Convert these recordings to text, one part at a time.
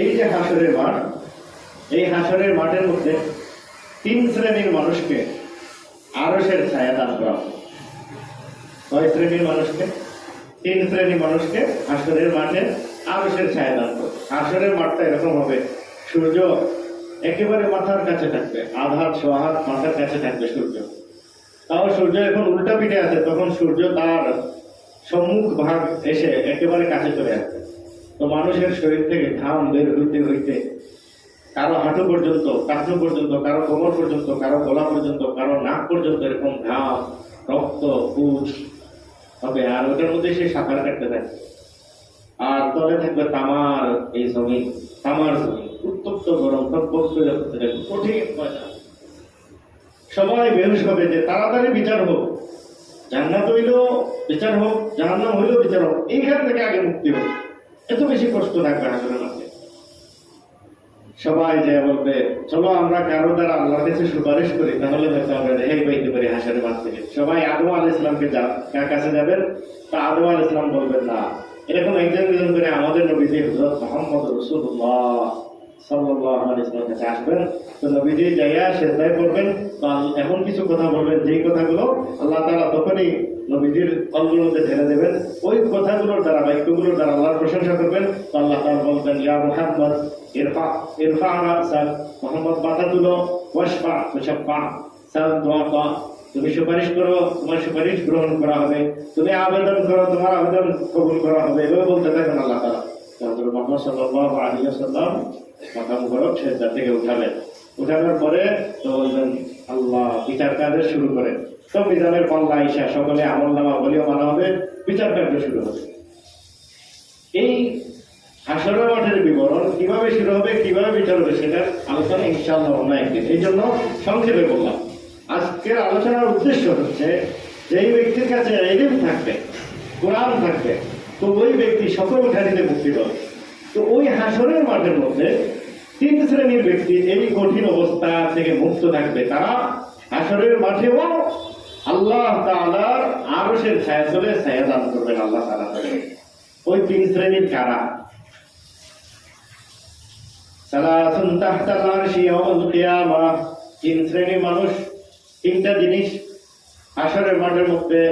এই যে হাসরের মাঠ, এই হাসরের মাঠের মধ্যে তিন শ্রেণির মানুষকে আরসের ছায়া দান করা ছয় শ্রেণির মানুষকে? তিন শ্রেণির মানুষকে হাসরের মাঠে আরসের ছায়া দান করবে হাসরের মাঠটা এরকম হবে, সূর্য একেবারে মাথার কাছে থাকবে, আধার সোহাত মাথার কাছে থাকবে সূর্য। তাও সূর্য এখন উল্টা পিঠে আছে, তখন সূর্য তার সম্মুখ ভাগ এসে একেবারে কাছে চলে আসবে। তো মানুষের শরীর থেকে ঘাম বের হইতে হইতে কারও হাঁটু পর্যন্ত, কাঁচু পর্যন্ত, কারও কোমর পর্যন্ত, কারও গলা পর্যন্ত, কারও নাক পর্যন্ত এরকম ঘাম, রক্ত পুজ হবে। আর ওটার মধ্যে সে সাঁতার কাটতে থাকে। আর তবে থাকবে তামার এই জমি, তামার জমি, উত্তপ্ত গরম কঠিন সবাই বেহুশ হবে যে তাড়াতাড়ি বিচার হোক, জান্নাত হইলেও বিচার হোক, জাহান্নাম হইলেও বিচার হোক, এইখান থেকে আগে মুক্তি হোক। এত বেশি কষ্ট থাকবে আসলে মাঝে সবাই যে বলবে, চলো আমরা কারও দ্বারা আল্লাহর কাছে সুপারিশ করি, তাহলে হয়তো আমরা রেহাই পাইতে পারি হাসারের মাঠ থেকে। সবাই আদম আল ইসলামকে যা- কার কাছে যাবেন? তা আদম আল ইসলাম বলবেন, না। এরকম একজন দুজন করে আমাদের নবীজি হজরত মোহাম্মদ রসুল্লাহ সাল্লাহ ইসলামের কাছে আসবেন। তো নবীজি যাইয়া সেজদায় করবেন আল- এমন কিছু কথা বলবেন, যেই কথাগুলো আল্লাহ তাআলা তখনই নবীজির কলগুলোতে ঢেলে দেবেন। ওই কথাগুলোর দ্বারা, বাক্যগুলোর দ্বারা আল্লাহর প্রশংসা করবেন। আল্লাহ তাআলা বলবেন, ইয়া মুহাম্মদ, ইরফা ইরফা রাসাল মোহাম্মদ মাথা তুলো, ওয়াশফা তুশাফা সাল, দোয়া পা তুমি সুপারিশ করো, তোমার সুপারিশ গ্রহণ করা হবে। তুমি আবেদন করো, তোমার আবেদন কবুল করা হবে। এভাবে বলতে থাকেন আল্লাহ তাআলা। তারপরে মোহাম্মদ সাল্লাল্লাহু আলাইহি ওয়াসাল্লাম মাথা মুবারক সেজদা থেকে উঠাবেন উঠানোর পরে তো আল্লাহ বিচার কাজে শুরু করেন। তো মিজানের পাল্লা আইসা সকলে আমল নামা বলিও মানা হবে, বিচার কার্য শুরু হবে। এই হাসরের মাঠের বিবরণ কীভাবে শুরু হবে, কীভাবে বিচার হবে সেটার আলোচনা ইনশাআল্লাহ অন্য একদিন এই জন্য সংক্ষেপে বললাম, আজকের আলোচনার উদ্দেশ্য হচ্ছে, যেই ব্যক্তির কাছে এলিম থাকবে, কোরআন থাকবে, তো ওই ব্যক্তি সকল খানিতে মুক্তি পাবে। তো ওই হাসরের মাঠের মধ্যে তিন শ্রেণির ব্যক্তি, এই কঠিন অবস্থা থেকে মুক্ত থাকবে তারা হাসরের মাঠেও আল্লাহ তাআলার আরশের ছায়া চলে ছায়া দান করবেন আল্লাহ তাআলা ওই তিন শ্রেণির কারা? সালাসুন কিয়ামা। তিন মানুষ, তিনটা জিনিস হাসরের মাঠের মধ্যে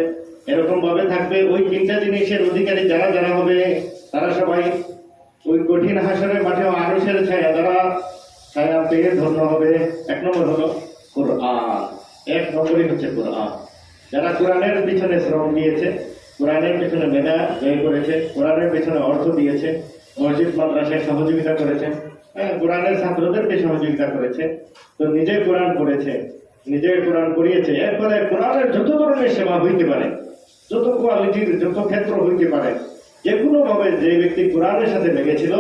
এরকম ভাবে থাকবে। ওই তিনটা জিনিসের অধিকারী যারা যারা হবে, তারা সবাই ওই কঠিন হাসরের মাঠে আরশের ছায়া দ্বারা ছায়া পেয়ে ধন্য হবে। এক নম্বর হলো কোরআন। এক নম্বরই হচ্ছে কোরআন। যারা কোরআনের পিছনে শ্রম দিয়েছে, কোরআনের পিছনে মেধা ব্যয় করেছে, কোরআনের পিছনে অর্থ দিয়েছে, মসজিদ, মাদ্রাসায় সহযোগিতা করেছে হ্যাঁ কোরআনের ছাত্রদেরকে সহযোগিতা করেছে, তো নিজে কোরআন পড়েছে, নিজে কোরআন পড়িয়েছে, এরপরে কোরআনের যত ধরনের সেবা হইতে পারে, যত কোয়ালিটির যত ক্ষেত্র হইতে পারে যে কোনোভাবে যে ব্যক্তি কোরআনের সাথে লেগেছিল,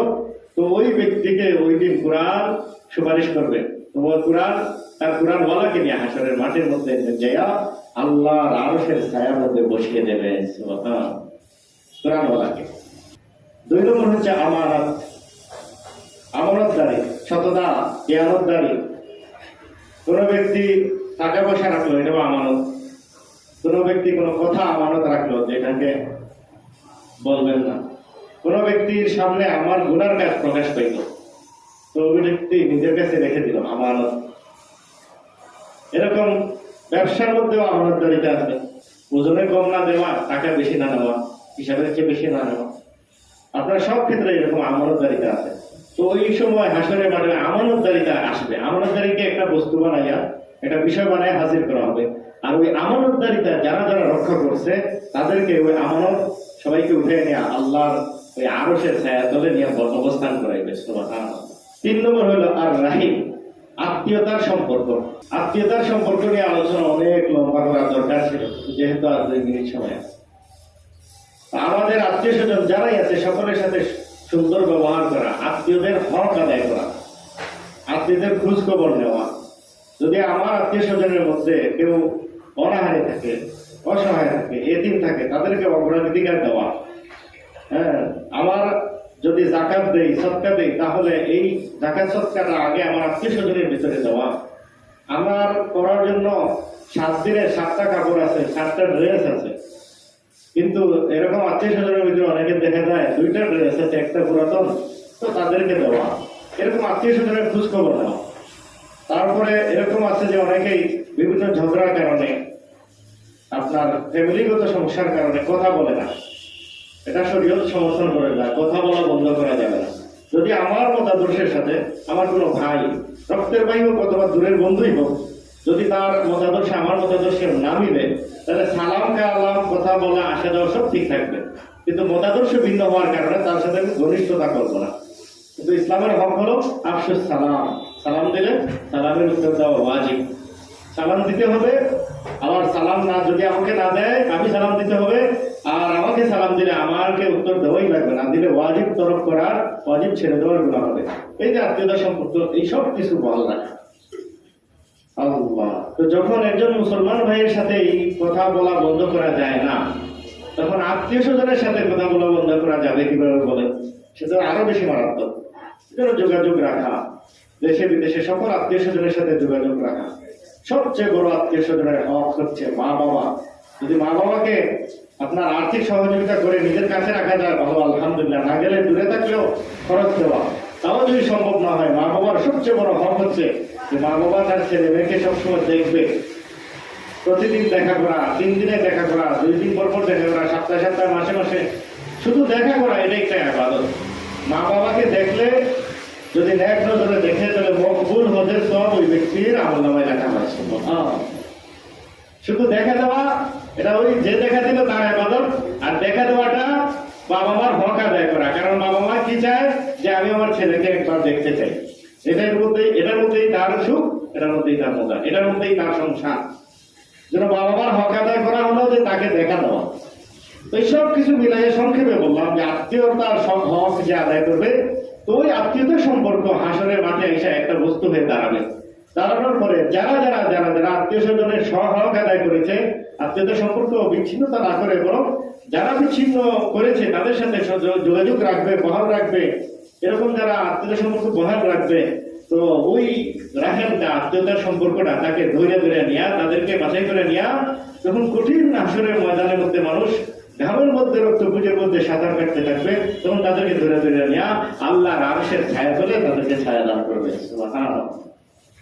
তো ওই ব্যক্তিকে ওই দিন কোরআন সুপারিশ করবে। ছায়ার মধ্যে বসিয়ে দেবে। কোরআন হচ্ছে আমানত। কোন ব্যক্তি টাকা পয়সা রাখল এটাও আমানত। কোন ব্যক্তি কোনো কথা আমানত রাখল, যেটাকে বলবেন না। কোন ব্যক্তির সামনে আমার গুনার কাজ প্রকাশ পাইল। ওই নিজের কাছে রেখে দিল আমানত। এরকম ব্যবসার মধ্যেও আমানতদারিতা আছে। ওজনে কম না দেওয়া, টাকা বেশি না নেওয়া, হিসাবের চেয়ে বেশি না নেওয়া। আপনার সব ক্ষেত্রে এরকম আমানতদারিতা আছে। তো ওই সময় হাসনের মাঠে আমানতদারিতা আসবে। আমানতদারিকে একটা বস্তু বানাইয়া, একটা বিষয় বানায় হাজির করা হবে। আর ওই আমানতদারিতা যারা যারা রক্ষা করছে, তাদেরকে ওই আমানত সবাইকে উঠে নিয়ে আল্লাহর ওই আরশের ছায়া তলে নিয়ে অবস্থান করাইবে, সুবহানাল্লাহ। তিন নম্বর হলো আর রাহিম আত্মীয়তার সম্পর্ক। আত্মীয়তার সম্পর্ক নিয়ে আলোচনা অনেক লম্বা করার দরকার ছিল, যেহেতু আজ দুই মিনিট সময় আছে। আমাদের আত্মীয় স্বজন যারাই আছে, সকলের সাথে সুন্দর ব্যবহার করা, আত্মীয়দের হক আদায় করা, আত্মীয়দের খোঁজ খবর নেওয়া। যদি আমার আত্মীয় স্বজনের মধ্যে কেউ অনাহারে থাকে, অসহায় থাকে এদিন থাকে, তাদেরকে অগ্রাধিকার দেওয়া। হ্যাঁ আমার যদি জাকাত দেই সৎকা দেই, তাহলে এই জাকাত সৎকাটা আগে আমার আত্মীয় স্বজনের ভিতরে দেওয়া। আমার করার জন্য সাত দিনের সাতটা কাপড় আছে, সাতটা ড্রেস আছে। কিন্তু এরকম আত্মীয় স্বজনের ভিতরে অনেকে দেখা যায়, দুইটা ড্রেস আছে, একটা পুরাতন, তো তাদেরকে দেওয়া। এরকম আত্মীয় স্বজনের খোঁজ খবর নেওয়া। তারপরে এরকম আছে যে অনেকেই বিভিন্ন ঝগড়ার কারণে, আপনার ফ্যামিলিগত সমস্যার কারণে কথা বলে না। এটা শরীয়ত সমর্থন করে না, কথা বলা বন্ধ করা যাবে না। যদি আমার মতাদর্শের সাথে, আমার কোনো ভাই, রক্তের ভাই হোক অথবা দূরের বন্ধুই হোক, যদি তার মতাদর্শে আমার মতাদর্শে না মিলে, তাহলে সালাম কালাম কথা বলা আসা যাওয়া সব ঠিক থাকবে। কিন্তু মতাদর্শ ভিন্ন হওয়ার কারণে তার সাথে আমি ঘনিষ্ঠতা করব না। কিন্তু ইসলামের হক হলো আফসুস, সালাম। সালাম দিলে সালামের উত্তর দেওয়া ওয়াজিব। সালাম দিতে হবে, আবার সালাম না যদি আমাকে না দেয়, আমি সালাম দিতে হবে, আর আমাকে সালাম দিলে আমাকে উত্তর দেওয়াই লাগবে না। দিলে ওয়াজিব তরফ করার, ওয়াজিব ছেড়ে দেওয়ার গুণা হবে। এই যে আত্মীয়তা সম্পর্ক, এই সব কিছু বল আল্লাহ। তো যখন একজন মুসলমান ভাইয়ের সাথে এই কথা বলা বন্ধ করা যায় না, তখন আত্মীয় স্বজনের সাথে কথা বলা বন্ধ করা যাবে কীভাবে বলেন? সেটা আরও বেশি মারাত্মক। যোগাযোগ রাখা। দেশে বিদেশে সকল আত্মীয় স্বজনের সাথে যোগাযোগ রাখা। সবচেয়ে বড় আত্মীয় স্বজনের হক হচ্ছে মা বাবা যদি মা বাবাকে আপনার আর্থিক সহযোগিতা করে নিজের কাছে রাখা যায় ভালো, আলহামদুলিল্লাহ। না গেলে দূরে থাকলেও খরচ দেওয়া। তাও যদি সম্ভব না হয়, মা বাবার সবচেয়ে বড় হক হচ্ছে যে মা বাবা তার ছেলে মেয়েকে সবসময় দেখবে। প্রতিদিন দেখা করা, তিন দিনে দেখা করা, দুই দিন পর পর দেখা করা, সপ্তাহে সপ্তাহে, মাসে মাসে। শুধু দেখা করা এটা একটা আবাদত। মা বাবাকে দেখলে, যদি ন্যাক নজরে দেখে, তাহলে মকবুল হজের সব ওই ব্যক্তির আমল নামায় লেখা হ্যাঁ। শুধু দেখা দেওয়া এটা ওই যে দেখা দিল তার আবাদত, আর দেখা দেওয়াটা বাবা মার হক আদায় করা। কারণ বাবা মা কি চায়? যে আমি আমার ছেলেকে একবার দেখতে চাই। এটার মধ্যেই এটার মধ্যেই তার সুখ, এটার মধ্যেই তার মজা, এটার মধ্যেই তার সংসার। যেন বাবা মার হক আদায় করা হলো যে তাকে দেখা দেওয়া। এই সব কিছু মিলাই সংক্ষেপে বললাম যে আত্মীয়তার সব হক যে আদায় করবে, তো ওই আত্মীয়তার সম্পর্ক হাসরের মাঠে এসে একটা বস্তু হয়ে দাঁড়াবে। দাঁড়ানোর পরে যারা যারা যারা যারা আত্মীয় স্বজনের সহক আদায় করেছে আত্মীয়তার সম্পর্ক বিচ্ছিন্নতা না করে বরং যারা বিচ্ছিন্ন করেছে, তাদের সাথে যোগাযোগ রাখবে, বহাল রাখবে, এরকম যারা আত্মীয় সম্পর্ক বহাল রাখবে, তো ওই রাখেনটা আত্মীয়তার সম্পর্কটা তাকে ধৈর্য ধরে নেওয়া তাদেরকে বাছাই করে নেওয়া যখন কঠিন আসরের ময়দানের মধ্যে মানুষ ঘামের মধ্যে রক্তপুজের মধ্যে সাঁতার কাটতে থাকবে, তখন তাদেরকে ধরে ধরে নেওয়া আল্লাহর আরশের ছায়া তোলে তাদেরকে ছায়া দান করবে।